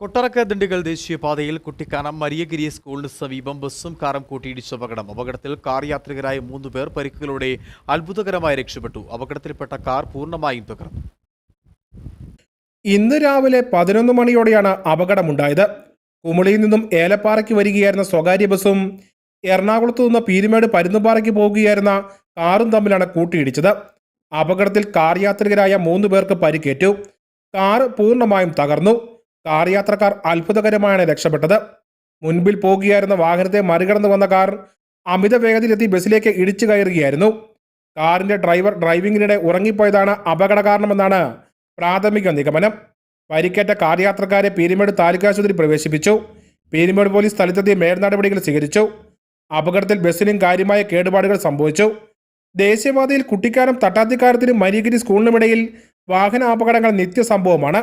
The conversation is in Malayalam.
കൊട്ടറക്ക ദിണ്ടിഗൽ ദേശീയപാതയിൽ കുട്ടിക്കാനം മരിയഗിരി സ്കൂളിന് സമീപം ബസ്സും കാറും കൂട്ടിയിടിച്ച അപകടം. അപകടത്തിൽ കാർ യാത്രികരായ മൂന്ന് പേർ പരിക്കുകളോടെ അത്ഭുതകരമായി രക്ഷപ്പെട്ടു. അപകടത്തിൽപ്പെട്ട കാർ പൂർണമായും തകർന്നു. ഇന്ന് രാവിലെ പതിനൊന്ന് മണിയോടെയാണ് അപകടമുണ്ടായത്. കുമളിയിൽ നിന്നും ഏലപ്പാറയ്ക്ക് വരികയായിരുന്ന സ്വകാര്യ ബസ്സും എറണാകുളത്തു നിന്ന് പീരുമേട് പരുന്നുപാറയ്ക്ക് പോകുകയായിരുന്ന കാറും തമ്മിലാണ് കൂട്ടിയിടിച്ചത്. അപകടത്തിൽ കാർ യാത്രികരായ മൂന്ന് പേർക്ക് പരിക്കേറ്റു. കാർ പൂർണമായും തകർന്നു. കാർ യാത്രക്കാർ അത്ഭുതകരമായാണ് രക്ഷപ്പെട്ടത്. മുൻപിൽ പോകുകയായിരുന്ന വാഹനത്തെ മറികടന്നു വന്ന കാർ അമിത വേഗതയിലെത്തി ബസ്സിലേക്ക് ഇടിച്ചു കയറുകയായിരുന്നു. കാറിന്റെ ഡ്രൈവർ ഡ്രൈവിംഗിനിടെ ഉറങ്ങിപ്പോയതാണ് അപകട കാരണമെന്നാണ് പ്രാഥമിക നിഗമനം. പരിക്കേറ്റ കാർ യാത്രക്കാരെ പീരുമേട് താലൂക്ക് ആശുപത്രി പ്രവേശിപ്പിച്ചു. പീരുമേട് പോലീസ് സ്ഥലത്തെത്തി മേൽനടപടികൾ സ്വീകരിച്ചു. അപകടത്തിൽ ബസ്സിനും കാര്യമായ കേടുപാടുകൾ സംഭവിച്ചു. ദേശീയപാതയിൽ കുട്ടിക്കാനം തട്ടാത്തിക്കാരത്തിനും മരിയഗിരി സ്കൂളിനുമിടയിൽ വാഹന അപകടങ്ങൾ നിത്യസംഭവമാണ്.